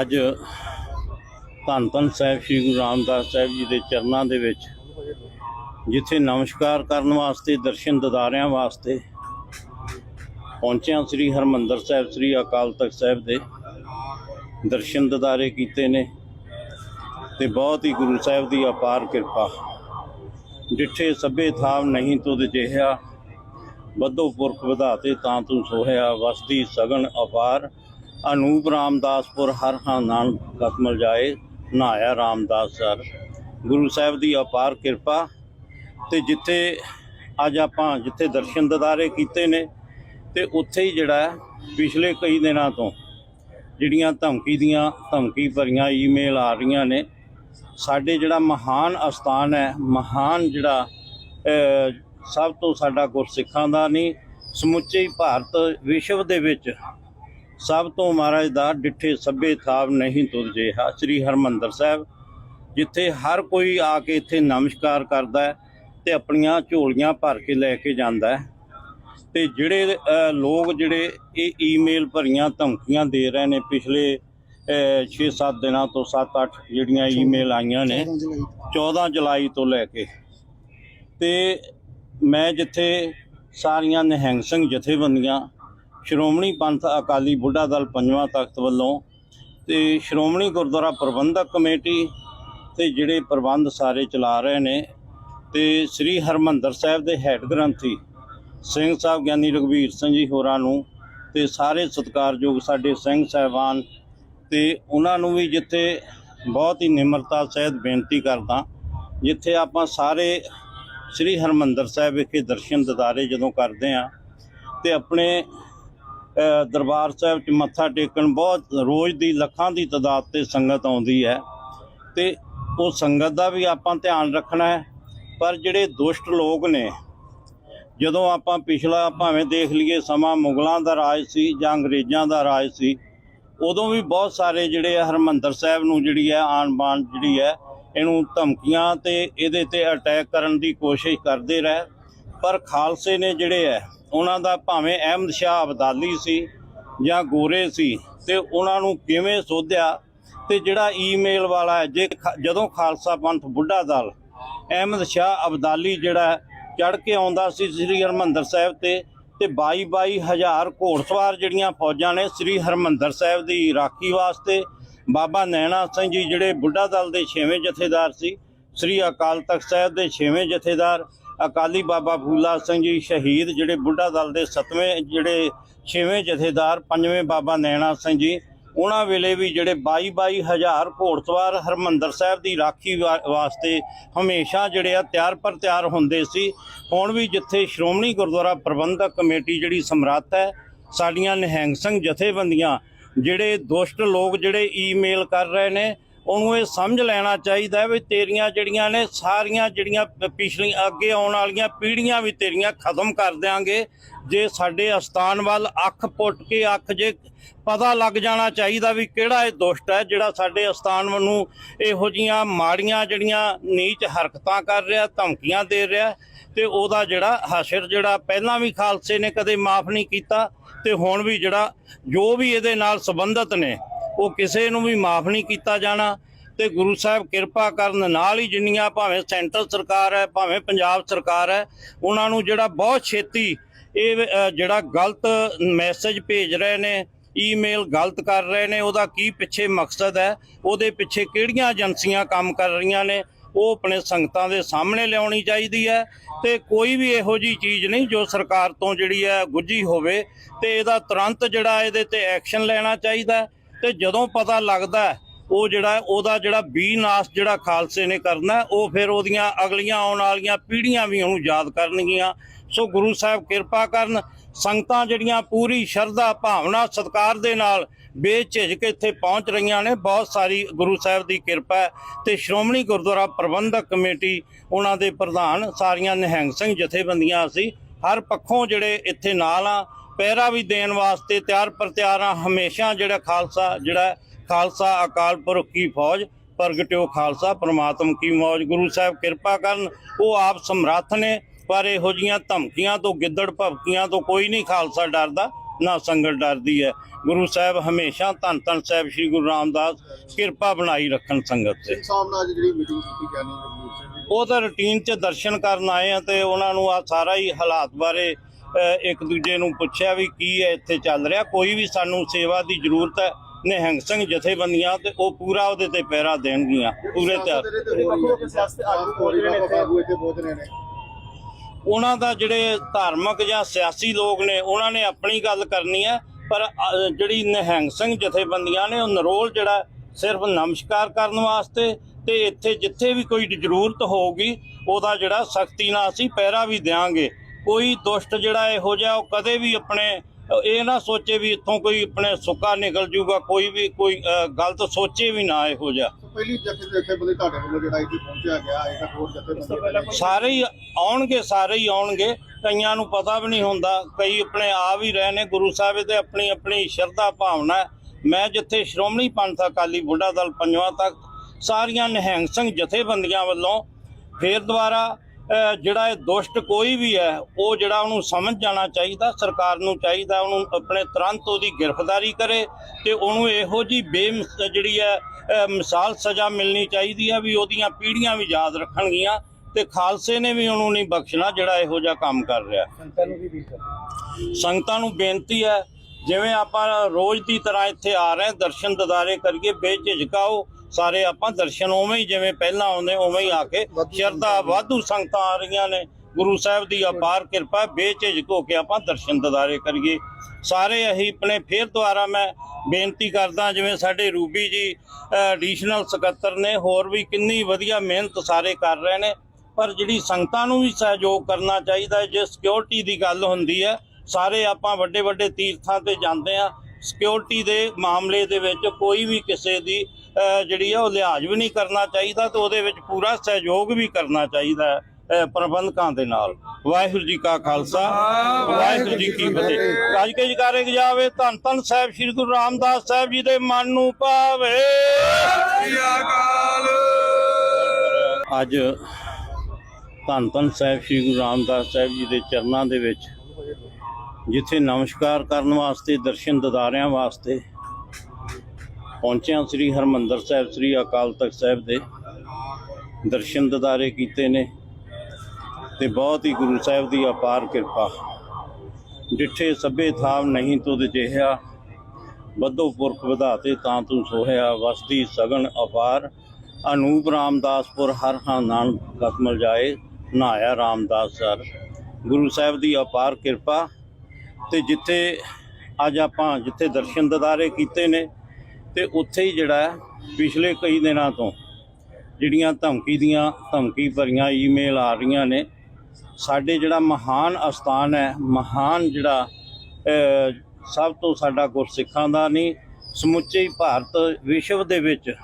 ਅੱਜ ਧੰਨ ਧੰਨ ਸਾਹਿਬ ਸ੍ਰੀ ਗੁਰੂ ਰਾਮਦਾਸ ਸਾਹਿਬ ਜੀ ਦੇ ਚਰਨਾਂ ਦੇ ਵਿੱਚ, ਜਿੱਥੇ ਨਮਸਕਾਰ ਕਰਨ ਵਾਸਤੇ, ਦਰਸ਼ਨ ਦਿਦਾਰਿਆਂ ਵਾਸਤੇ ਪਹੁੰਚਿਆ ਸ੍ਰੀ ਹਰਮੰਦਰ ਸਾਹਿਬ, ਸ੍ਰੀ ਅਕਾਲ ਤਖਤ ਸਾਹਿਬ ਦੇ। ਦਰਸ਼ਨ ਦਿਦਾਰੇ ਕੀਤੇ ਨੇ ਤੇ ਬਹੁਤ ਹੀ ਗੁਰੂ ਸਾਹਿਬ ਦੀ ਅਪਾਰ ਕਿਰਪਾ। ਜਿੱਥੇ ਸਭੇ ਥਾਮ ਨਹੀਂ ਤੁਧ ਜਿਹਾ ਬੱਧੋ ਪੁਰਖ ਵਧਾਤੇ ਤਾਂ ਤੂੰ ਸੋਹਿਆ, ਵਸਦੀ ਸਗਨ ਅਪਾਰ। ਅਨੂਪ ਰਾਮਦਾਸਪੁਰ ਹਰ ਹਾਂ ਕਤਮਲ ਜਾਏ, ਨਹਾਇਆ ਰਾਮਦਾਸ ਸਰ। ਗੁਰੂ ਸਾਹਿਬ ਦੀ ਅਪਾਰ ਕਿਰਪਾ ਤੇ ਜਿੱਥੇ ਅੱਜ ਆਪਾਂ ਜਿੱਥੇ ਦਰਸ਼ਨ ਦਦਾਰੇ ਕੀਤੇ ਨੇ ਤੇ ਉੱਥੇ ਹੀ ਜਿਹੜਾ ਪਿਛਲੇ ਕਈ ਦਿਨਾਂ ਤੋਂ ਜਿਹੜੀਆਂ ਧਮਕੀ ਦੀਆਂ ਧਮਕੀ ਭਰੀਆਂ ਈਮੇਲ ਆ ਰਹੀਆਂ ਨੇ, ਸਾਡੇ ਜਿਹੜਾ ਮਹਾਨ ਅਸਥਾਨ ਹੈ, ਮਹਾਨ ਜਿਹੜਾ ਸਭ ਤੋਂ ਸਾਡਾ ਗੁਰਸਿੱਖਾਂ ਦਾ ਨਹੀਂ, ਸਮੁੱਚੇ ਭਾਰਤ ਵਿਸ਼ਵ ਦੇ ਵਿੱਚ ਸਭ ਤੋਂ ਮਹਾਰਾਜ ਦਾ ਡਿੱਠੇ ਸਭੇ ਥਾਵ ਨਹੀਂ ਤੁਰ ਜਿਹਾ ਸ੍ਰੀ ਹਰਮੰਦਰ ਸਾਹਿਬ ਜਿੱਥੇ ਹਰ ਕੋਈ ਆ ਕੇ ਇੱਥੇ ਨਮਸਕਾਰ ਕਰਦਾ ਹੈ ਤੇ ਆਪਣੀਆਂ ਝੋਲੀਆਂ ਭਰ ਕੇ ਲੈ ਕੇ ਜਾਂਦਾ ਹੈ। ਤੇ ਜਿਹੜੇ ਲੋਕ ਜਿਹੜੇ ਇਹ ਈਮੇਲ ਭਰੀਆਂ ਧਮਕੀਆਂ ਦੇ ਰਹੇ ਨੇ ਪਿਛਲੇ 6-7 ਦਿਨਾਂ ਤੋਂ 7-8 ਜਿਹੜੀਆਂ ਈਮੇਲ ਆਈਆਂ ਨੇ 14 ਜੁਲਾਈ ਤੋਂ ਲੈ ਕੇ। ਤੇ ਮੈਂ ਜਿੱਥੇ ਸਾਰੀਆਂ ਨਿਹੰਗ ਸਿੰਘ ਜਥੇਬੰਦੀਆਂ ਸ਼੍ਰੋਮਣੀ ਪੰਥ ਅਕਾਲੀ ਬੁੱਢਾ ਦਲ ਪੰਜਵਾਂ ਤਖਤ ਵੱਲੋਂ ਤੇ ਸ਼੍ਰੋਮਣੀ ਗੁਰਦੁਆਰਾ ਪ੍ਰਬੰਧਕ ਕਮੇਟੀ ਤੇ ਜਿਹੜੇ ਪ੍ਰਬੰਧ ਸਾਰੇ ਚਲਾ ਰਹੇ ਨੇ ਤੇ ਸ੍ਰੀ ਹਰਮੰਦਰ ਸਾਹਿਬ ਦੇ ਹੈੱਡ ਗ੍ਰੰਥੀ ਸਿੰਘ ਸਾਹਿਬ ਗਿਆਨੀ ਰਘਵੀਰ ਸਿੰਘ ਜੀ ਹੋਰਾਂ ਨੂੰ ਤੇ ਸਾਰੇ ਸਤਿਕਾਰਯੋਗ ਸਾਡੇ ਸਿੰਘ ਸਾਹਿਬਾਨ ਤੇ ਉਹਨਾਂ ਨੂੰ ਵੀ ਜਿੱਥੇ ਬਹੁਤ ਹੀ ਨਿਮਰਤਾ ਸਹਿਤ ਬੇਨਤੀ ਕਰਦਾ, ਜਿੱਥੇ ਆਪਾਂ ਸਾਰੇ ਸ੍ਰੀ ਹਰਮੰਦਰ ਸਾਹਿਬ ਵਿਖੇ ਦਰਸ਼ਨ ਦਿਦਾਰੇ ਜਦੋਂ ਕਰਦੇ ਆ ਤੇ ਆਪਣੇ ਦਰਬਾਰ ਸਾਹਿਬ 'ਚ ਮੱਥਾ ਟੇਕਣ, ਬਹੁਤ ਰੋਜ਼ ਦੀ ਲੱਖਾਂ ਦੀ ਤਾਦਾਦ ਤੇ ਸੰਗਤ ਆਉਂਦੀ ਹੈ ਤੇ ਉਹ ਸੰਗਤ ਦਾ ਵੀ ਆਪਾਂ ਧਿਆਨ ਰੱਖਣਾ ਹੈ। ਪਰ ਜਿਹੜੇ ਦੁਸ਼ਟ ਲੋਕ ਨੇ, ਜਦੋਂ ਆਪਾਂ ਪਿਛਲਾ ਭਾਵੇਂ ਦੇਖ ਲਈਏ ਸਮਾਂ ਮੁਗਲਾਂ ਦਾ ਰਾਜ ਸੀ ਜਾਂ ਅੰਗਰੇਜ਼ਾਂ ਦਾ ਰਾਜ ਸੀ, ਉਦੋਂ ਵੀ ਬਹੁਤ ਸਾਰੇ ਜਿਹੜੇ ਆ ਹਰਮੰਦਰ ਸਾਹਿਬ ਨੂੰ ਜਿਹੜੀ ਹੈ ਆਣ ਬਾਣ ਜਿਹੜੀ ਹੈ, ਇਹਨੂੰ ਧਮਕੀਆਂ ਤੇ ਇਹਦੇ ਤੇ ਅਟੈਕ ਕਰਨ ਦੀ ਕੋਸ਼ਿਸ਼ ਕਰਦੇ ਰਹੇ। ਪਰ ਖਾਲਸੇ ਨੇ ਜਿਹੜੇ ਹੈ ਉਹਨਾਂ ਦਾ ਭਾਵੇਂ ਅਹਿਮਦ ਸ਼ਾਹ ਅਬਦਾਲੀ ਸੀ ਜਾਂ ਗੋਰੇ ਸੀ, ਤੇ ਉਹਨਾਂ ਨੂੰ ਕਿਵੇਂ ਸੋਧਿਆ? ਤੇ ਜਿਹੜਾ ਈਮੇਲ ਵਾਲਾ ਹੈ ਜੇ ਖ- ਜਦੋਂ ਖਾਲਸਾ ਪੰਥ ਬੁੱਢਾ ਦਲ ਅਹਿਮਦ ਸ਼ਾਹ ਅਬਦਾਲੀ ਜਿਹੜਾ ਚੜ ਕੇ ਆਉਂਦਾ ਸੀ ਸ੍ਰੀ ਹਰਮੰਦਰ ਸਾਹਿਬ ਤੇ ਤੇ 22 22 ਹਜ਼ਾਰ ਘੋੜਸਵਾਰ ਜਿਹੜੀਆਂ ਫੌਜਾਂ ਨੇ ਸ੍ਰੀ ਹਰਮੰਦਰ ਸਾਹਿਬ ਦੀ ਰਾਖੀ ਵਾਸਤੇ, ਬਾਬਾ ਨੈਣਾ ਸਿੰਘ ਜੀ ਜਿਹੜੇ ਬੁੱਢਾ ਦਲ ਦੇ 6ਵੇਂ ਜਥੇਦਾਰ ਸੀ, ਸ੍ਰੀ ਅਕਾਲ ਤਖਤ ਸਾਹਿਬ ਦੇ 6ਵੇਂ ਜਥੇਦਾਰ ਅਕਾਲੀ ਬਾਬਾ ਫੂਲਾ ਸਿੰਘ ਜੀ ਸ਼ਹੀਦ, ਜਿਹੜੇ ਬੁੱਢਾ ਦਲ ਦੇ 7ਵੇਂ ਜਿਹੜੇ 6ਵੇਂ ਜਥੇਦਾਰ 5ਵੇਂ ਬਾਬਾ ਨੈਣਾ ਸਿੰਘ ਜੀ, ਉਹਨਾਂ ਵੇਲੇ ਵੀ ਜਿਹੜੇ 22 22 ਹਜ਼ਾਰ ਘੋੜਸਵਾਰ ਹਰਮੰਦਰ ਸਾਹਿਬ ਦੀ ਰਾਖੀ ਵਾ- ਵਾਸਤੇ ਹਮੇਸ਼ਾ ਜਿਹੜੇ ਆ ਤਿਆਰ ਪਰ ਤਿਆਰ ਹੁੰਦੇ ਸੀ। ਹੁਣ ਵੀ ਜਿੱਥੇ ਸ਼੍ਰੋਮਣੀ ਗੁਰਦੁਆਰਾ ਪ੍ਰਬੰਧਕ ਕਮੇਟੀ ਜਿਹੜੀ ਸਮਰੱਥ ਹੈ, ਸਾਡੀਆਂ ਨਿਹੰਗ ਸਿੰਘ ਜਥੇਬੰਦੀਆਂ, ਜਿਹੜੇ ਦੁਸ਼ਟ ਲੋਕ ਜਿਹੜੇ ਈਮੇਲ ਕਰ ਰਹੇ ਨੇ ਉਹਨੂੰ ਇਹ ਸਮਝ ਲੈਣਾ ਚਾਹੀਦਾ ਹੈ ਵੀ ਤੇਰੀਆਂ ਜਿਹੜੀਆਂ ਨੇ ਸਾਰੀਆਂ ਜਿਹੜੀਆਂ ਪ- ਪਿਛਲੀਆਂ ਅੱਗੇ ਆਉਣ ਵਾਲੀਆਂ ਪੀੜ੍ਹੀਆਂ ਵੀ ਤੇਰੀਆਂ ਖਤਮ ਕਰ ਦਿਆਂਗੇ। ਜੇ ਸਾਡੇ ਅਸਥਾਨ ਵੱਲ ਅੱਖ ਪੁੱਟ ਕੇ ਅੱਖ ਜੇ ਪਤਾ ਲੱਗ ਜਾਣਾ ਚਾਹੀਦਾ ਵੀ ਕਿਹੜਾ ਇਹ ਦੁਸ਼ਟ ਹੈ, ਜਿਹੜਾ ਸਾਡੇ ਅਸਥਾਨ ਨੂੰ ਇਹੋ ਜੀਆਂ ਮਾੜੀਆਂ ਜਿਹੜੀਆਂ ਨੀਚ ਹਰਕਤਾਂ ਕਰ ਰਿਹਾ, ਧਮਕੀਆਂ ਦੇ ਰਿਹਾ, ਤੇ ਉਹਦਾ ਜਿਹੜਾ ਹਸ਼ਰ ਜਿਹੜਾ ਪਹਿਲਾਂ ਵੀ ਖਾਲਸੇ ਨੇ ਕਦੇ ਮਾਫ ਨਹੀਂ ਕੀਤਾ, ਤੇ ਹੁਣ ਵੀ ਜਿਹੜਾ ਜੋ ਵੀ ਇਹਦੇ ਨਾਲ ਸੰਬੰਧਿਤ ਨੇ ਉਹ ਕਿਸੇ ਨੂੰ ਵੀ ਮਾਫ ਨਹੀਂ ਕੀਤਾ ਜਾਣਾ ਤੇ ਗੁਰੂ ਸਾਹਿਬ ਕਿਰਪਾ ਕਰਨ ਨਾਲ ਹੀ ਜਿੰਨੀਆਂ ਭਾਵੇਂ ਸੈਂਟਰ ਸਰਕਾਰ ਹੈ, ਭਾਵੇਂ ਪੰਜਾਬ ਸਰਕਾਰ ਹੈ, ਉਹਨਾਂ ਨੂੰ ਜਿਹੜਾ ਬਹੁਤ ਛੇਤੀ ਇਹ ਜਿਹੜਾ ਗਲਤ ਮੈਸੇਜ ਭੇਜ ਰਹੇ ਨੇ ਈਮੇਲ ਗਲਤ ਕਰ ਰਹੇ ਨੇ, ਉਹਦਾ ਕੀ ਪਿੱਛੇ ਮਕਸਦ ਹੈ, ਉਹਦੇ ਪਿੱਛੇ ਕਿਹੜੀਆਂ ਏਜੰਸੀਆਂ ਕੰਮ ਕਰ ਰਹੀਆਂ ਨੇ, ਉਹ ਆਪਣੇ ਸੰਗਤਾਂ ਦੇ ਸਾਹਮਣੇ ਲਿਆਉਣੀ ਚਾਹੀਦੀ ਹੈ ਤੇ ਕੋਈ ਵੀ ਇਹੋ ਜੀ ਚੀਜ਼ ਨਹੀਂ ਜੋ ਸਰਕਾਰ ਤੋਂ ਜਿਹੜੀ ਹੈ ਗੁੱਝੀ ਹੋਵੇ ਤੇ ਇਹਦਾ ਤੁਰੰਤ ਜਿਹੜਾ ਇਹਦੇ ਤੇ ਐਕਸ਼ਨ ਲੈਣਾ ਚਾਹੀਦਾ ਤੇ ਜਦੋਂ ਪਤਾ ਲੱਗਦਾ ਉਹ ਜਿਹੜਾ ਉਹਦਾ ਜਿਹੜਾ ਬੀਨਾਸ਼ ਜਿਹੜਾ ਖਾਲਸੇ ਨੇ ਕਰਨਾ ਉਹ ਫਿਰ ਉਹਦੀਆਂ ਅਗਲੀਆਂ ਆਉਣ ਵਾਲੀਆਂ ਪੀੜ੍ਹੀਆਂ ਵੀ ਉਹਨੂੰ ਯਾਦ ਕਰਨਗੀਆਂ। ਸੋ ਗੁਰੂ ਸਾਹਿਬ ਕਿਰਪਾ ਕਰਨ, ਸੰਗਤਾਂ ਜਿਹੜੀਆਂ ਪੂਰੀ ਸ਼ਰਧਾ, ਭਾਵਨਾ, ਸਤਿਕਾਰ ਦੇ ਨਾਲ ਬੇਝਿਜਕ ਇੱਥੇ ਪਹੁੰਚ ਰਹੀਆਂ ਨੇ, ਬਹੁਤ ਸਾਰੀ ਗੁਰੂ ਸਾਹਿਬ ਦੀ ਕਿਰਪਾ ਹੈ। ਤੇ ਸ਼੍ਰੋਮਣੀ ਗੁਰਦੁਆਰਾ ਪ੍ਰਬੰਧਕ ਕਮੇਟੀ, ਉਹਨਾਂ ਦੇ ਪ੍ਰਧਾਨ ਸਾਰੀਆਂ ਨਿਹੰਗ ਸਿੰਘ ਜਥੇਬੰਦੀਆਂ ਅਸੀਂ ਹਰ ਪੱਖੋਂ ਜਿਹੜੇ ਇੱਥੇ ਨਾਲ ਆ ਪਹਿਰਾ ਵੀ ਦੇਣ ਵਾਸਤੇ ਤਿਆਰ ਪਰ ਤਿਆਰ ਆ। ਹਮੇਸ਼ਾ ਜਿਹੜਾ ਖਾਲਸਾ ਜਿਹੜਾ ਖਾਲਸਾ ਅਕਾਲ ਪੁਰਖ ਕੀ ਫੌਜ ਪ੍ਰਗਟਿਓ ਖਾਲਸਾ ਪ੍ਰਮਾਤਮ ਕੀ ਮੌਜ। ਗੁਰੂ ਸਾਹਿਬ ਕਿਰਪਾ ਕਰਨ ਉਹ ਆਪ ਸਮਰੱਥ ਨੇ ਪਰ ਇਹੋ ਜੀਆਂ ਧਮਕੀਆਂ ਤੋਂ ਗਿੱਦੜ ਭਵਕੀਆਂ ਤੋਂ ਕੋਈ ਨਹੀਂ ਖਾਲਸਾ ਡਰਦਾ ਨਾ ਸੰਗਤ ਡਰਦੀ ਹੈ। ਗੁਰੂ ਸਾਹਿਬ ਹਮੇਸ਼ਾ ਧੰਨ ਧੰਨ ਸਾਹਿਬ ਸ੍ਰੀ ਗੁਰੂ ਰਾਮਦਾਸ ਕਿਰਪਾ ਬਣਾਈ ਰੱਖਣ ਸੰਗਤ ਤੇ। ਉਹ ਤਾਂ ਰੁਟੀਨ 'ਚ ਦਰਸ਼ਨ ਕਰਨ ਆਏ ਆ ਤੇ ਉਹਨਾਂ ਨੂੰ ਆ ਸਾਰਾ ਹੀ ਹਾਲਾਤ ਬਾਰੇ ਇੱਕ ਦੂਜੇ ਨੂੰ ਪੁੱਛਿਆ ਵੀ ਕੀ ਹੈ ਇੱਥੇ ਚੱਲ ਰਿਹਾ। ਕੋਈ ਵੀ ਸਾਨੂੰ ਸੇਵਾ ਦੀ ਜ਼ਰੂਰਤ ਹੈ ਨਿਹੰਗ ਸਿੰਘ ਜਥੇਬੰਦੀਆਂ ਤੇ ਉਹ ਪੂਰਾ ਉਹਦੇ ਤੇ ਪਹਿਰਾ ਦੇਣਗੀਆਂ, ਪੂਰੇ ਤਿਆਰ। ਉਹਨਾਂ ਦਾ ਜਿਹੜੇ ਧਾਰਮਿਕ ਜਾਂ ਸਿਆਸੀ ਲੋਕ ਨੇ, ਉਹਨਾਂ ਨੇ ਆਪਣੀ ਗੱਲ ਕਰਨੀ ਹੈ, ਪਰ ਜਿਹੜੀ ਨਿਹੰਗ ਸਿੰਘ ਜਥੇਬੰਦੀਆਂ ਨੇ, ਉਹ ਨਰੋਲ ਜਿਹੜਾ ਸਿਰਫ ਨਮਸਕਾਰ ਕਰਨ ਵਾਸਤੇ ਤੇ ਇੱਥੇ ਜਿੱਥੇ ਵੀ ਕੋਈ ਜ਼ਰੂਰਤ ਹੋਊਗੀ, ਉਹਦਾ ਜਿਹੜਾ ਸਖਤੀ ਨਾਲ ਅਸੀਂ ਪਹਿਰਾ ਵੀ ਦੇਾਂਗੇ ਕੋਈ ਦੁਸ਼ਟ ਜਿਹੜਾ ਇਹੋ ਜਿਹਾ ਉਹ ਕਦੇ ਵੀ ਆਪਣੇ ਇਹ ਨਾ ਸੋਚੇ ਵੀ ਇੱਥੋਂ ਕੋਈ ਆਪਣੇ ਸੁੱਕਾ ਨਿਕਲ ਜੂਗਾ ਕੋਈ ਵੀ ਕੋਈ ਗਲਤ ਸੋਚੇ ਵੀ ਨਾ ਇਹੋ ਜਿਹਾ ਪਹਿਲੀ ਜਥੇ ਜਥੇ ਬੰਦੇ ਤੁਹਾਡੇ ਵੱਲੋਂ ਜਿਹੜਾ ਇੱਥੇ ਪਹੁੰਚਿਆ ਗਿਆ ਇਹ ਤਾਂ ਹੋਰ ਜਥੇ ਬੰਦੇ ਸਾਰੇ ਹੀ ਆਉਣਗੇ ਸਾਰੇ ਹੀ ਆਉਣਗੇ ਕਈਆਂ ਨੂੰ ਪਤਾ ਵੀ ਨਹੀਂ ਹੁੰਦਾ ਕਈ ਆਪਣੇ ਆ ਵੀ ਰਹੇ ਨੇ ਗੁਰੂ ਸਾਹਿਬ ਤੇ ਆਪਣੀ ਆਪਣੀ ਸ਼ਰਧਾ ਭਾਵਨਾ। ਮੈਂ ਜਿੱਥੇ ਸ਼੍ਰੋਮਣੀ ਪੰਥ ਅਕਾਲੀ ਬੁੱਢਾ ਦਲ ਪੰਜਵਾਂ ਤੱਕ ਸਾਰੀਆਂ ਨਿਹੰਗ ਸਿੰਘ ਜਥੇਬੰਦੀਆਂ ਵੱਲੋਂ ਫੇਰ ਦੁਬਾਰਾ ਜਿਹੜਾ ਇਹ ਦੁਸ਼ਟ ਕੋਈ ਵੀ ਹੈ ਉਹ ਜਿਹੜਾ ਉਹਨੂੰ ਸਮਝ ਜਾਣਾ ਚਾਹੀਦਾ ਸਰਕਾਰ ਨੂੰ ਚਾਹੀਦਾ ਉਹਨੂੰ ਆਪਣੇ ਤੁਰੰਤ ਉਹਦੀ ਗ੍ਰਿਫਤਾਰੀ ਕਰੇ ਤੇ ਉਹਨੂੰ ਇਹੋ ਜੀ ਬੇਮਿਸ ਜਿਹੜੀ ਹੈ ਮਿਸਾਲ ਸਜ਼ਾ ਮਿਲਣੀ ਚਾਹੀਦੀ ਹੈ ਵੀ ਉਹਦੀਆਂ ਪੀੜ੍ਹੀਆਂ ਵੀ ਯਾਦ ਰੱਖਣਗੀਆਂ ਤੇ ਖਾਲਸੇ ਨੇ ਵੀ ਉਹਨੂੰ ਨਹੀਂ ਬਖਸ਼ਣਾ ਜਿਹੜਾ ਇਹੋ ਜਿਹਾ ਕੰਮ ਕਰ ਰਿਹਾ। ਸੰਗਤਾਂ ਨੂੰ ਬੇਨਤੀ ਹੈ। ਜਿਵੇਂ ਆਪਾਂ ਰੋਜ਼ ਦੀ ਤਰ੍ਹਾਂ ਇੱਥੇ ਆ ਰਹੇ ਦਰਸ਼ਨ ਦਿਦਾਰੇ ਕਰੀਏ ਬੇਝਿਜਕਾਓ ਸਾਰੇ ਆਪਾਂ ਦਰਸ਼ਨ ਉਵੇਂ ਹੀ ਜਿਵੇਂ ਪਹਿਲਾਂ ਆਉਂਦੇ ਉਵੇਂ ਹੀ ਆ ਕੇ ਸ਼ਰਧਾ ਵਾਧੂ ਸੰਗਤਾਂ ਆ ਰਹੀਆਂ ਨੇ। ਗੁਰੂ ਸਾਹਿਬ ਦੀ ਅਪਾਰ ਕਿਰਪਾ ਬੇਝਿਜਕ ਹੋ ਕੇ ਆਪਾਂ ਦਰਸ਼ਨ ਦਿਦਾਰੇ ਕਰੀਏ। ਸਾਰੇ ਅਸੀਂ ਆਪਣੇ ਫੇਰ ਦੁਆਰਾ ਮੈਂ ਬੇਨਤੀ ਕਰਦਾ ਜਿਵੇਂ ਸਾਡੇ ਰੂਬੀ ਜੀ ਐਡੀਸ਼ਨਲ ਸਕੱਤਰ ਨੇ ਹੋਰ ਵੀ ਕਿੰਨੀ ਵਧੀਆ ਮਿਹਨਤ ਸਾਰੇ ਕਰ ਰਹੇ ਨੇ। ਪਰ ਜਿਹੜੀ ਸੰਗਤਾਂ ਨੂੰ ਵੀ ਸਹਿਯੋਗ ਕਰਨਾ ਚਾਹੀਦਾ ਹੈ ਜੇ ਸਿਕਿਉਰਿਟੀ ਦੀ ਗੱਲ ਹੁੰਦੀ ਹੈ ਸਾਰੇ ਆਪਾਂ ਵੱਡੇ ਵੱਡੇ ਤੀਰਥਾਂ ਤੇ ਜਾਂਦੇ ਆ ਸਿਕਿਉਰਿਟੀ ਦੇ ਮਾਮਲੇ ਦੇ ਵਿੱਚ ਕੋਈ ਵੀ ਕਿਸੇ ਦੀ ਜਿਹੜੀ ਆ, ਉਹ ਲਿਹਾਜ਼ ਵੀ ਨਹੀਂ ਕਰਨਾ ਚਾਹੀਦਾ ਤੇ ਉਹਦੇ ਵਿੱਚ ਪੂਰਾ ਸਹਿਯੋਗ ਵੀ ਕਰਨਾ ਚਾਹੀਦਾ ਪ੍ਰਬੰਧਕਾਂ ਦੇ ਨਾਲ। ਵਾਹਿਗੁਰੂ ਜੀ ਕਾ ਖਾਲਸਾ, ਵਾਹਿਗੁਰੂ ਜੀ ਕੀ ਫਤਿਹ। ਅੱਜ ਕੇ ਜਕਾਰੇ ਜਾਵੇ, ਧੰਨ ਧੰਨ ਸਾਹਿਬ ਸ੍ਰੀ ਗੁਰੂ ਰਾਮਦਾਸ ਸਾਹਿਬ ਜੀ ਦੇ ਮਨ ਨੂੰ ਭਾਵੇ ਅੱਜ ਧੰਨ ਧੰਨ ਸਾਹਿਬ ਸ੍ਰੀ ਗੁਰੂ ਰਾਮਦਾਸ ਸਾਹਿਬ ਜੀ ਦੇ ਚਰਨਾਂ ਦੇ ਵਿੱਚ, ਜਿੱਥੇ ਨਮਸਕਾਰ ਕਰਨ ਵਾਸਤੇ, ਦਰਸ਼ਨ ਦਿਦਾਰਿਆਂ ਵਾਸਤੇ ਪਹੁੰਚਿਆ ਸ੍ਰੀ ਹਰਮੰਦਰ ਸਾਹਿਬ, ਸ੍ਰੀ ਅਕਾਲ ਤਖਤ ਸਾਹਿਬ ਦੇ ਦਰਸ਼ਨ ਦਦਾਰੇ ਕੀਤੇ ਨੇ ਤੇ ਬਹੁਤ ਹੀ ਗੁਰੂ ਸਾਹਿਬ ਦੀ ਅਪਾਰ ਕਿਰਪਾ। ਡਿੱਠੇ ਸਭੇ ਥਾਮ ਨਹੀਂ ਤੁਧ ਜਿਹਾ ਬੱਧੋ ਪੁਰਖ ਵਧਾਤੇ ਤਾਂ ਤੂੰ ਸੋਹਿਆ ਵਸਦੀ ਸਗਣ ਅਪਾਰ। ਅਨੂਪ ਰਾਮਦਾਸਪੁਰ ਹਰ ਹਾਂ ਨਾਨਕ ਕਸਮਲ ਜਾਏ, ਨਹਾਇਆ ਰਾਮਦਾਸ ਸਰ। ਗੁਰੂ ਸਾਹਿਬ ਦੀ ਅਪਾਰ ਕਿਰਪਾ ਤੇ ਜਿੱਥੇ ਅੱਜ ਆਪਾਂ ਜਿੱਥੇ ਦਰਸ਼ਨ ਦਦਾਰੇ ਕੀਤੇ ਨੇ ਤੇ ਉੱਥੇ ਹੀ ਜਿਹੜਾ ਪਿਛਲੇ ਕਈ ਦਿਨਾਂ ਤੋਂ ਜਿਹੜੀਆਂ ਧਮਕੀ ਦੀਆਂ ਧਮਕੀ ਭਰੀਆਂ ਈਮੇਲ ਆ ਰਹੀਆਂ ਨੇ, ਸਾਡੇ ਜਿਹੜਾ ਮਹਾਨ ਅਸਥਾਨ ਹੈ, ਮਹਾਨ ਜਿਹੜਾ ਸਭ ਤੋਂ ਸਾਡਾ ਗੁਰਸਿੱਖਾਂ ਦਾ ਨਹੀਂ, ਸਮੁੱਚੇ ਭਾਰਤ ਵਿਸ਼ਵ ਦੇ ਵਿੱਚ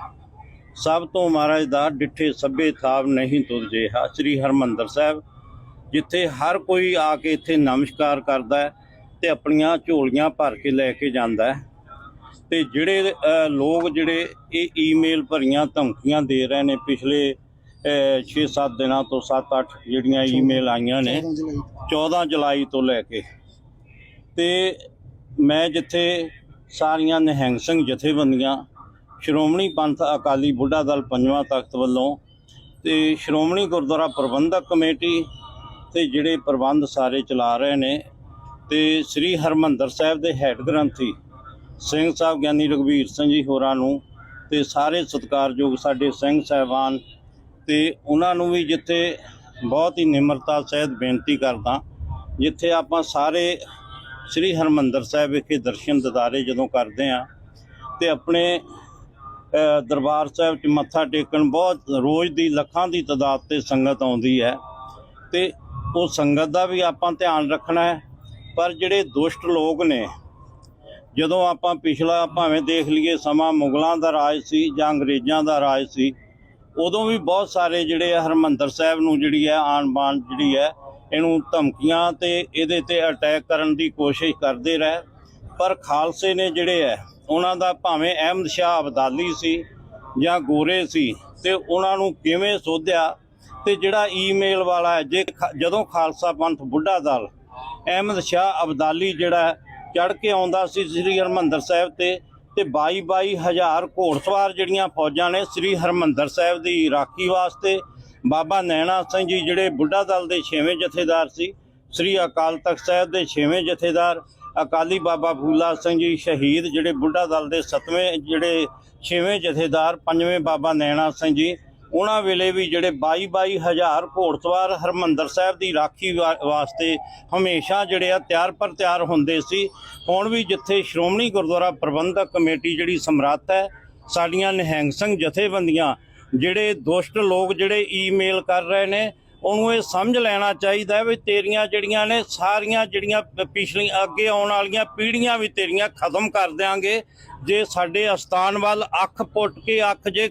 ਸਭ ਤੋਂ ਮਹਾਰਾਜ ਦਾ ਡਿੱਠੇ ਸਭੇ ਥਾਵ ਨਹੀਂ ਤੁਧ ਜਿਹਾ, ਸ੍ਰੀ ਹਰਮੰਦਰ ਸਾਹਿਬ, ਜਿੱਥੇ ਹਰ ਕੋਈ ਆ ਕੇ ਇੱਥੇ ਨਮਸਕਾਰ ਕਰਦਾ ਹੈ ਤੇ ਆਪਣੀਆਂ ਝੋਲੀਆਂ ਭਰ ਕੇ ਲੈ ਕੇ ਜਾਂਦਾ ਹੈ। ਤੇ ਜਿਹੜੇ ਲੋਕ ਜਿਹੜੇ ਇਹ ਈਮੇਲ ਭਰੀਆਂ ਧਮਕੀਆਂ ਦੇ ਰਹੇ ਨੇ ਪਿਛਲੇ 6-7 ਦਿਨਾਂ ਤੋਂ 7-8 ਜਿਹੜੀਆਂ ਈਮੇਲ ਆਈਆਂ ਨੇ 14 ਜੁਲਾਈ ਤੋਂ ਲੈ ਕੇ। ਤੇ ਮੈਂ ਜਿੱਥੇ ਸਾਰੀਆਂ ਨਿਹੰਗ ਸਿੰਘ ਜਥੇਬੰਦੀਆਂ ਸ਼੍ਰੋਮਣੀ ਪੰਥ ਅਕਾਲੀ ਬੁੱਢਾ ਦਲ ਪੰਜਵਾਂ ਤਖਤ ਵੱਲੋਂ ਤੇ ਸ਼੍ਰੋਮਣੀ ਗੁਰਦੁਆਰਾ ਪ੍ਰਬੰਧਕ ਕਮੇਟੀ ਤੇ ਜਿਹੜੇ ਪ੍ਰਬੰਧ ਸਾਰੇ ਚਲਾ ਰਹੇ ਨੇ ਤੇ ਸ੍ਰੀ ਹਰਮੰਦਰ ਸਾਹਿਬ ਦੇ ਹੈੱਡ ਗ੍ਰੰਥੀ ਸਿੰਘ ਸਾਹਿਬ ਗਿਆਨੀ ਰਘਵੀਰ ਸਿੰਘ ਜੀ ਹੋਰਾਂ ਨੂੰ ਤੇ ਸਾਰੇ ਸਤਿਕਾਰਯੋਗ ਸਾਡੇ ਸਿੰਘ ਸਾਹਿਬਾਨ ਤੇ ਉਹਨਾਂ ਨੂੰ ਵੀ ਜਿੱਥੇ ਬਹੁਤ ਹੀ ਨਿਮਰਤਾ ਸਹਿਤ ਬੇਨਤੀ ਕਰਦਾ, ਜਿੱਥੇ ਆਪਾਂ ਸਾਰੇ ਸ੍ਰੀ ਹਰਮੰਦਰ ਸਾਹਿਬ ਵਿਖੇ ਦਰਸ਼ਨ ਦਿਦਾਰੇ ਜਦੋਂ ਕਰਦੇ ਆ ਤੇ ਆਪਣੇ ਦਰਬਾਰ ਸਾਹਿਬ 'ਚ ਮੱਥਾ ਟੇਕਣ ਬਹੁਤ ਰੋਜ਼ ਦੀ ਲੱਖਾਂ ਦੀ ਤਾਦਾਦ ਤੇ ਸੰਗਤ ਆਉਂਦੀ ਹੈ ਤੇ ਉਹ ਸੰਗਤ ਦਾ ਵੀ ਆਪਾਂ ਧਿਆਨ ਰੱਖਣਾ ਹੈ, ਪਰ ਜਿਹੜੇ ਦੁਸ਼ਟ ਲੋਕ ਨੇ ਜਦੋਂ ਆਪਾਂ ਪਿਛਲਾ ਭਾਵੇਂ ਦੇਖ ਲਈਏ ਸਮਾਂ ਮੁਗਲਾਂ ਦਾ ਰਾਜ ਸੀ ਜਾਂ ਅੰਗਰੇਜ਼ਾਂ ਦਾ ਰਾਜ ਸੀ, ਉਦੋਂ ਵੀ ਬਹੁਤ ਸਾਰੇ ਜਿਹੜੇ ਆ ਹਰਮੰਦਰ ਸਾਹਿਬ ਨੂੰ ਜਿਹੜੀ ਹੈ ਆਣ ਬਾਣ ਜਿਹੜੀ ਹੈ ਇਹਨੂੰ ਧਮਕੀਆਂ ਤੇ ਇਹਦੇ ਤੇ ਅਟੈਕ ਕਰਨ ਦੀ ਕੋਸ਼ਿਸ਼ ਕਰਦੇ ਰਹੇ। ਪਰ ਖਾਲਸੇ ਨੇ ਜਿਹੜੇ ਹੈ ਉਹਨਾਂ ਦਾ ਭਾਵੇਂ ਅਹਿਮਦ ਸ਼ਾਹ ਅਬਦਾਲੀ ਸੀ ਜਾਂ ਗੋਰੇ ਸੀ, ਤੇ ਉਹਨਾਂ ਨੂੰ ਕਿਵੇਂ ਸੋਧਿਆ, ਤੇ ਜਿਹੜਾ ਈਮੇਲ ਵਾਲਾ ਹੈ, ਜੇ ਖ- ਜਦੋਂ ਖਾਲਸਾ ਪੰਥ ਬੁੱਢਾ ਦਲ, ਅਹਿਮਦ ਸ਼ਾਹ ਅਬਦਾਲੀ ਜਿਹੜਾ ਚੜ ਕੇ ਆਉਂਦਾ ਸੀ ਸ੍ਰੀ ਹਰਮੰਦਰ ਸਾਹਿਬ ਤੇ ਤੇ 22 22 ਹਜ਼ਾਰ ਘੋੜਸਵਾਰ ਜਿਹੜੀਆਂ ਫੌਜਾਂ ਨੇ ਸ੍ਰੀ ਹਰਮੰਦਰ ਸਾਹਿਬ ਦੀ ਰਾਖੀ ਵਾਸਤੇ, ਬਾਬਾ ਨੈਣਾ ਸਿੰਘ ਜੀ ਜਿਹੜੇ ਬੁੱਢਾ ਦਲ ਦੇ 6ਵੇਂ ਜਥੇਦਾਰ ਸੀ, ਸ੍ਰੀ ਅਕਾਲ ਤਖਤ ਸਾਹਿਬ ਦੇ 6ਵੇਂ ਜਥੇਦਾਰ, ਅਕਾਲੀ ਬਾਬਾ ਫੂਲਾ ਸਿੰਘ ਜੀ ਸ਼ਹੀਦ ਜਿਹੜੇ ਬੁੱਢਾ ਦਲ ਦੇ 7ਵੇਂ ਜਿਹੜੇ 6ਵੇਂ ਜਥੇਦਾਰ 5ਵੇਂ ਬਾਬਾ ਨੈਣਾ ਸਿੰਘ ਜੀ ਉਹਨਾਂ ਵੇਲੇ ਵੀ ਜਿਹੜੇ 22 22 ਹਜ਼ਾਰ ਘੋੜਸਵਾਰ ਹਰਮੰਦਰ ਸਾਹਿਬ ਦੀ ਰਾਖੀ ਵਾ- ਵਾਸਤੇ ਹਮੇਸ਼ਾ ਜਿਹੜੇ ਆ ਤਿਆਰ ਪਰ ਤਿਆਰ ਹੁੰਦੇ ਸੀ। ਹੁਣ ਵੀ ਜਿੱਥੇ ਸ਼੍ਰੋਮਣੀ ਗੁਰਦੁਆਰਾ ਪ੍ਰਬੰਧਕ ਕਮੇਟੀ ਜਿਹੜੀ ਸਮਰੱਥ ਹੈ, ਸਾਡੀਆਂ ਨਿਹੰਗ ਸਿੰਘ ਜਥੇਬੰਦੀਆਂ, ਜਿਹੜੇ ਦੁਸ਼ਟ ਲੋਕ ਜਿਹੜੇ ਈਮੇਲ ਕਰ ਰਹੇ ਨੇ, ਉਹਨੂੰ ਇਹ ਸਮਝ ਲੈਣਾ ਚਾਹੀਦਾ ਹੈ ਵੀ ਤੇਰੀਆਂ ਜਿਹੜੀਆਂ ਨੇ, ਸਾਰੀਆਂ ਜਿਹੜੀਆਂ ਪ- ਪਿਛਲੀਆਂ ਅੱਗੇ ਆਉਣ ਵਾਲੀਆਂ ਪੀੜ੍ਹੀਆਂ ਵੀ ਤੇਰੀਆਂ ਖਤਮ ਕਰ ਦਿਆਂਗੇ। ਜੇ ਸਾਡੇ ਅਸਥਾਨ ਵੱਲ ਅੱਖ ਪੁੱਟ ਕੇ ਅੱਖ ਜੇ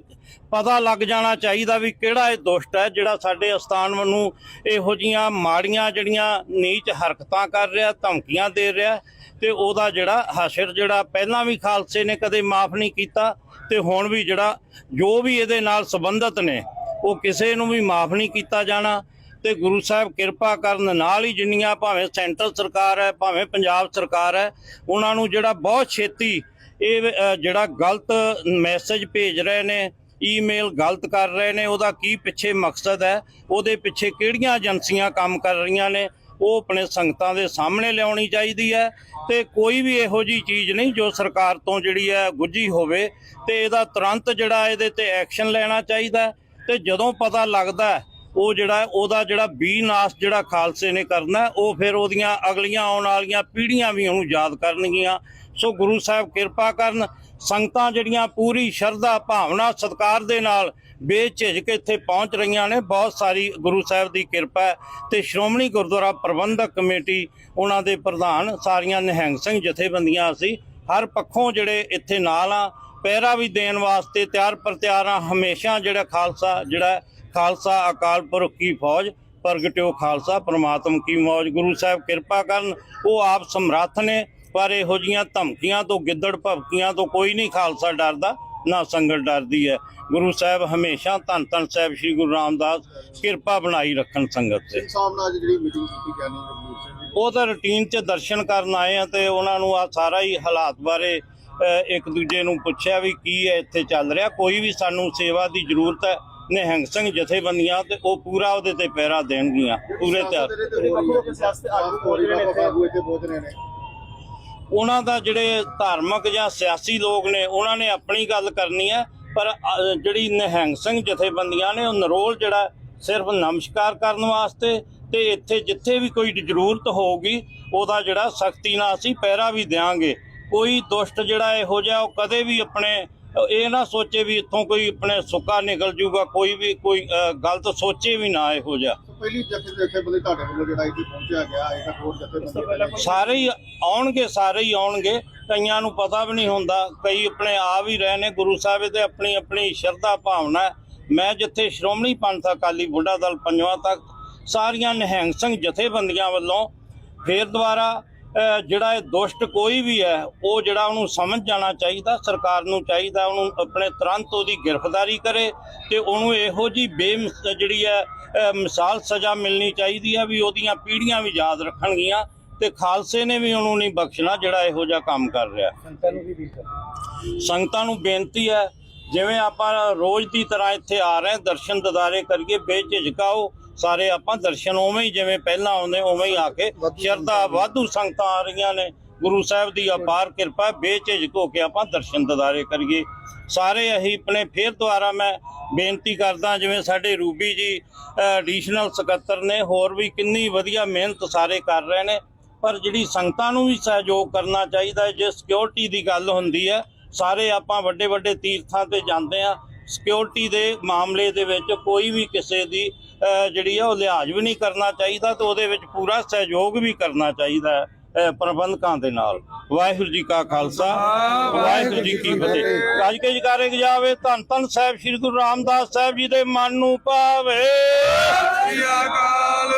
ਪਤਾ ਲੱਗ ਜਾਣਾ ਚਾਹੀਦਾ ਵੀ ਕਿਹੜਾ ਇਹ ਦੁਸ਼ਟ ਹੈ, ਜਿਹੜਾ ਸਾਡੇ ਅਸਥਾਨ ਨੂੰ ਇਹੋ ਜੀਆਂ ਮਾੜੀਆਂ ਜਿਹੜੀਆਂ ਨੀਚ ਹਰਕਤਾਂ ਕਰ ਰਿਹਾ, ਧਮਕੀਆਂ ਦੇ ਰਿਹਾ ਤੇ ਉਹਦਾ ਜਿਹੜਾ ਹਸ਼ਰ ਜਿਹੜਾ ਪਹਿਲਾਂ ਵੀ ਖਾਲਸੇ ਨੇ ਕਦੇ ਮਾਫ ਨਹੀਂ ਕੀਤਾ ਤੇ ਹੁਣ ਵੀ ਜਿਹੜਾ ਜੋ ਵੀ ਇਹਦੇ ਨਾਲ ਸੰਬੰਧਿਤ ਨੇ, ਉਹ ਕਿਸੇ ਨੂੰ ਵੀ ਮਾਫ ਨਹੀਂ ਕੀਤਾ ਜਾਣਾ ਤੇ ਗੁਰੂ ਸਾਹਿਬ ਕਿਰਪਾ ਕਰਨ ਨਾਲ ਹੀ ਜਿੰਨੀਆਂ ਭਾਵੇਂ ਸੈਂਟਰ ਸਰਕਾਰ ਹੈ, ਭਾਵੇਂ ਪੰਜਾਬ ਸਰਕਾਰ ਹੈ, ਉਹਨਾਂ ਨੂੰ ਜਿਹੜਾ ਬਹੁਤ ਛੇਤੀ ਇਹ ਜਿਹੜਾ ਗਲਤ ਮੈਸੇਜ ਭੇਜ ਰਹੇ ਨੇ ਈਮੇਲ ਗਲਤ ਕਰ ਰਹੇ ਨੇ, ਉਹਦਾ ਕੀ ਪਿੱਛੇ ਮਕਸਦ ਹੈ, ਉਹਦੇ ਪਿੱਛੇ ਕਿਹੜੀਆਂ ਏਜੰਸੀਆਂ ਕੰਮ ਕਰ ਰਹੀਆਂ ਨੇ, ਉਹ ਆਪਣੇ ਸੰਗਤਾਂ ਦੇ ਸਾਹਮਣੇ ਲਿਆਉਣੀ ਚਾਹੀਦੀ ਹੈ ਤੇ ਕੋਈ ਵੀ ਇਹੋ ਜੀ ਚੀਜ਼ ਨਹੀਂ ਜੋ ਸਰਕਾਰ ਤੋਂ ਜਿਹੜੀ ਹੈ ਗੁੱਝੀ ਹੋਵੇ ਤੇ ਇਹਦਾ ਤੁਰੰਤ ਜਿਹੜਾ ਇਹਦੇ ਤੇ ਐਕਸ਼ਨ ਲੈਣਾ ਚਾਹੀਦਾ ਹੈ ਤੇ ਜਦੋਂ ਪਤਾ ਲੱਗਦਾ ਉਹ ਜਿਹੜਾ ਉਹਦਾ ਜਿਹੜਾ ਬੀ ਨਾਸ ਜਿਹੜਾ ਖਾਲਸੇ ਨੇ ਕਰਨਾ ਉਹ ਫਿਰ ਉਹਦੀਆਂ ਅਗਲੀਆਂ ਆਉਣ ਵਾਲੀਆਂ ਪੀੜ੍ਹੀਆਂ ਵੀ ਉਹਨੂੰ ਯਾਦ ਕਰਨਗੀਆਂ। ਸੋ ਗੁਰੂ ਸਾਹਿਬ ਕਿਰਪਾ ਕਰਨ ਸੰਗਤਾਂ ਜਿਹੜੀਆਂ ਪੂਰੀ ਸ਼ਰਧਾ, ਭਾਵਨਾ, ਸਤਿਕਾਰ ਦੇ ਨਾਲ ਬੇਝਿਜਕ ਇੱਥੇ ਪਹੁੰਚ ਰਹੀਆਂ ਨੇ। ਬਹੁਤ ਸਾਰੀ ਗੁਰੂ ਸਾਹਿਬ ਦੀ ਕਿਰਪਾ ਹੈ ਤੇ ਸ਼੍ਰੋਮਣੀ ਗੁਰਦੁਆਰਾ ਪ੍ਰਬੰਧਕ ਕਮੇਟੀ ਉਹਨਾਂ ਦੇ ਪ੍ਰਧਾਨ ਸਾਰੀਆਂ ਨਿਹੰਗ ਸਿੰਘ ਜਥੇਬੰਦੀਆਂ ਅਸੀਂ ਹਰ ਪੱਖੋਂ ਜਿਹੜੇ ਇੱਥੇ ਨਾਲ ਆ, ਪਹਿਰਾ ਵੀ ਦੇਣ ਵਾਸਤੇ ਤਿਆਰ ਪ੍ਰਤਿਆਰ ਆ। ਹਮੇਸ਼ਾ ਜਿਹੜਾ ਖਾਲਸਾ ਜਿਹੜਾ ਖਾਲਸਾ ਅਕਾਲ ਪੁਰਖ ਕੀ ਫੌਜ, ਪ੍ਰਗਟਿਓ ਖਾਲਸਾ, ਪ੍ਰਮਾਤਮ ਕੀ ਮੌਜ। ਗੁਰੂ ਸਾਹਿਬ ਕਿਰਪਾ ਕਰਨ, ਉਹ ਆਪ ਸਮਰੱਥ ਨੇ। ਪਰ ਇਹੋ ਜੀਆਂ ਧਮਕੀਆਂ ਤੋਂ ਗਿੱਦੜ ਭਵਕੀਆਂ ਤੋਂ ਕੋਈ ਨਹੀਂ ਖਾਲਸਾ ਡਰਦਾ ਨਾ ਸੰਗਤ ਡਰਦੀ ਹੈ। ਗੁਰੂ ਸਾਹਿਬ ਹਮੇਸ਼ਾ ਧੰਨ ਧੰਨ ਸਾਹਿਬ ਸ੍ਰੀ ਗੁਰੂ ਰਾਮਦਾਸ ਕਿਰਪਾ ਬਣਾਈ ਰੱਖਣ ਸੰਗਤ ਤੇ। ਉਹ ਤਾਂ ਰੁਟੀਨ 'ਚ ਦਰਸ਼ਨ ਕਰਨ ਆਏ ਆ ਤੇ ਉਹਨਾਂ ਨੂੰ ਆ ਸਾਰਾ ਹੀ ਹਾਲਾਤ ਬਾਰੇ ਇੱਕ ਦੂਜੇ ਨੂੰ ਪੁੱਛਿਆ ਵੀ ਕੀ ਹੈ ਇੱਥੇ ਚੱਲ ਰਿਹਾ। ਕੋਈ ਵੀ ਸਾਨੂੰ ਸੇਵਾ ਦੀ ਜ਼ਰੂਰਤ ਹੈ ਨਿਹੰਗ ਸਿੰਘ ਜਥੇਬੰਦੀਆਂ ਤੇ ਉਹ ਪੂਰਾ ਉਹਦੇ ਤੇ ਪਹਿਰਾ ਦੇਣਗੀਆਂ ਪੂਰੇ ਤਿਆਰ। ਉਹਨਾਂ ਦਾ ਜਿਹੜੇ ਧਾਰਮਿਕ ਜਾਂ ਸਿਆਸੀ ਲੋਕ ਨੇ, ਉਹਨਾਂ ਨੇ ਆਪਣੀ ਗੱਲ ਕਰਨੀ ਹੈ, ਪਰ ਜਿਹੜੀ ਨਿਹੰਗ ਸਿੰਘ ਜਥੇਬੰਦੀਆਂ ਨੇ, ਉਹ ਨਰੋਲ ਜਿਹੜਾ ਸਿਰਫ ਨਮਸਕਾਰ ਕਰਨ ਵਾਸਤੇ ਤੇ ਇੱਥੇ ਜਿੱਥੇ ਵੀ ਕੋਈ ਜ਼ਰੂਰਤ ਹੋਊਗੀ, ਉਹਦਾ ਜਿਹੜਾ ਸਖਤੀ ਨਾਲ ਅਸੀਂ ਪਹਿਰਾ ਵੀ ਦੇਵਾਂਗੇ ਕੋਈ ਦੁਸ਼ਟ ਜਿਹੜਾ ਇਹੋ ਜਿਹਾ ਉਹ ਕਦੇ ਵੀ ਆਪਣੇ, ਇਹ ਨਾ ਸੋਚੇ ਵੀ ਇੱਥੋਂ ਕੋਈ ਆਪਣੇ ਸੁੱਕਾ ਨਿਕਲ ਜੂਗਾ, ਕੋਈ ਵੀ, ਕੋਈ ਗਲਤ ਸੋਚੇ ਵੀ ਨਾ ਇਹੋ ਜਿਹਾ। ਪਹਿਲੀ ਜਥੇ ਜਥੇ ਤੁਹਾਡੇ ਵੱਲੋਂ ਜਿਹੜਾ ਇੱਥੇ ਪਹੁੰਚਿਆ ਗਿਆ, ਇਹ ਹੋਰ ਜਥੇ ਸਾਰੇ ਹੀ ਆਉਣਗੇ, ਸਾਰੇ ਹੀ ਆਉਣਗੇ। ਕਈਆਂ ਨੂੰ ਪਤਾ ਵੀ ਨਹੀਂ ਹੁੰਦਾ। ਕਈ ਆਪਣੇ ਆ ਵੀ ਰਹੇ ਨੇ। ਗੁਰੂ ਸਾਹਿਬ ਤੇ ਆਪਣੀ ਆਪਣੀ ਸ਼ਰਧਾ ਭਾਵਨਾ ਮੈਂ ਜਿੱਥੇ ਸ਼੍ਰੋਮਣੀ ਪੰਥ ਅਕਾਲੀ ਬੁੱਢਾ ਦਲ ਪੰਜਵਾਂ ਤੱਕ ਸਾਰੀਆਂ ਨਿਹੰਗ ਸਿੰਘ ਜਥੇਬੰਦੀਆਂ ਵੱਲੋਂ ਫੇਰ ਦੁਬਾਰਾ ਜਿਹੜਾ ਇਹ ਦੁਸ਼ਟ ਕੋਈ ਵੀ ਹੈ, ਉਹ ਜਿਹੜਾ ਉਹਨੂੰ ਸਮਝ ਜਾਣਾ ਚਾਹੀਦਾ, ਸਰਕਾਰ ਨੂੰ ਚਾਹੀਦਾ, ਉਹਨੂੰ ਆਪਣੇ ਤੁਰੰਤ ਉਹਦੀ ਗ੍ਰਿਫਤਾਰੀ ਕਰੇ ਤੇ ਉਹਨੂੰ ਇਹੋ ਜੀ ਬੇਮਿਸ ਜਿਹੜੀ ਹੈ ਮਿਸਾਲ ਸਜ਼ਾ ਮਿਲਣੀ ਚਾਹੀਦੀ ਹੈ ਵੀ ਉਹਦੀਆਂ ਪੀੜ੍ਹੀਆਂ ਵੀ ਯਾਦ ਰੱਖਣਗੀਆਂ ਤੇ ਖਾਲਸੇ ਨੇ ਵੀ ਉਹਨੂੰ ਨਹੀਂ ਬਖਸ਼ਣਾ ਜਿਹੜਾ ਇਹੋ ਜਿਹਾ ਕੰਮ ਕਰ ਰਿਹਾ। ਸੰਗਤਾਂ ਨੂੰ ਬੇਨਤੀ ਹੈ। ਜਿਵੇਂ ਆਪਾਂ ਰੋਜ਼ ਦੀ ਤਰ੍ਹਾਂ ਇੱਥੇ ਆ ਰਹੇ ਦਰਸ਼ਨ ਦਿਦਾਰੇ ਕਰੀਏ ਬੇਝਿਜਕਾਓ ਸਾਰੇ ਆਪਾਂ ਦਰਸ਼ਨ ਉਵੇਂ ਹੀ ਜਿਵੇਂ ਪਹਿਲਾਂ ਆਉਂਦੇ ਉਵੇਂ ਹੀ ਆ ਕੇ ਸ਼ਰਧਾ ਵਾਧੂ ਸੰਗਤਾਂ ਆ ਰਹੀਆਂ ਨੇ। ਗੁਰੂ ਸਾਹਿਬ ਦੀ ਅਪਾਰ ਕਿਰਪਾ, ਬੇਝਿਜਕ ਹੋ ਕੇ ਆਪਾਂ ਦਰਸ਼ਨ ਦਿਦਾਰੇ ਕਰੀਏ। ਸਾਰੇ ਅਸੀਂ ਆਪਣੇ ਫੇਰ ਦੁਆਰਾ ਮੈਂ ਬੇਨਤੀ ਕਰਦਾ, ਜਿਵੇਂ ਸਾਡੇ ਰੂਬੀ ਜੀ ਐਡੀਸ਼ਨਲ ਸਕੱਤਰ ਨੇ, ਹੋਰ ਵੀ ਕਿੰਨੀ ਵਧੀਆ ਮਿਹਨਤ ਸਾਰੇ ਕਰ ਰਹੇ ਨੇ। ਪਰ ਜਿਹੜੀ ਸੰਗਤਾਂ ਨੂੰ ਵੀ ਸਹਿਯੋਗ ਕਰਨਾ ਚਾਹੀਦਾ ਹੈ, ਜੇ ਸਿਕਿਉਰਿਟੀ ਦੀ ਗੱਲ ਹੁੰਦੀ ਹੈ, ਸਾਰੇ ਆਪਾਂ ਵੱਡੇ ਵੱਡੇ ਤੀਰਥਾਂ ਤੇ ਜਾਂਦੇ ਆ ਸਿਕਿਉਰਿਟੀ ਦੇ ਮਾਮਲੇ ਦੇ ਵਿੱਚ ਕੋਈ ਵੀ ਕਿਸੇ ਦੀ ਜਿਹੜੀ ਆ, ਉਹ ਲਿਹਾਜ਼ ਵੀ ਨਹੀਂ ਕਰਨਾ ਚਾਹੀਦਾ ਤੇ ਉਹਦੇ ਵਿੱਚ ਪੂਰਾ ਸਹਿਯੋਗ ਵੀ ਕਰਨਾ ਚਾਹੀਦਾ ਹੈ। ਪ੍ਰਬੰਧਕਾਂ ਦੇ ਨਾਲ। ਵਾਹਿਗੁਰੂ ਜੀ ਕਾ ਖਾਲਸਾ ਵਾਹਿਗੁਰੂ ਜੀ ਕੀ ਫਤਿਹ। ਗੱਜ ਕੇ ਜਕਾਰੇ ਜਾਵੇ ਧੰਨ ਧੰਨ ਸਾਹਿਬ ਸ੍ਰੀ ਗੁਰੂ ਰਾਮਦਾਸ ਸਾਹਿਬ ਜੀ ਦੇ ਮਨ ਨੂੰ ਸ੍ਰੀ ਅਕਾਲ।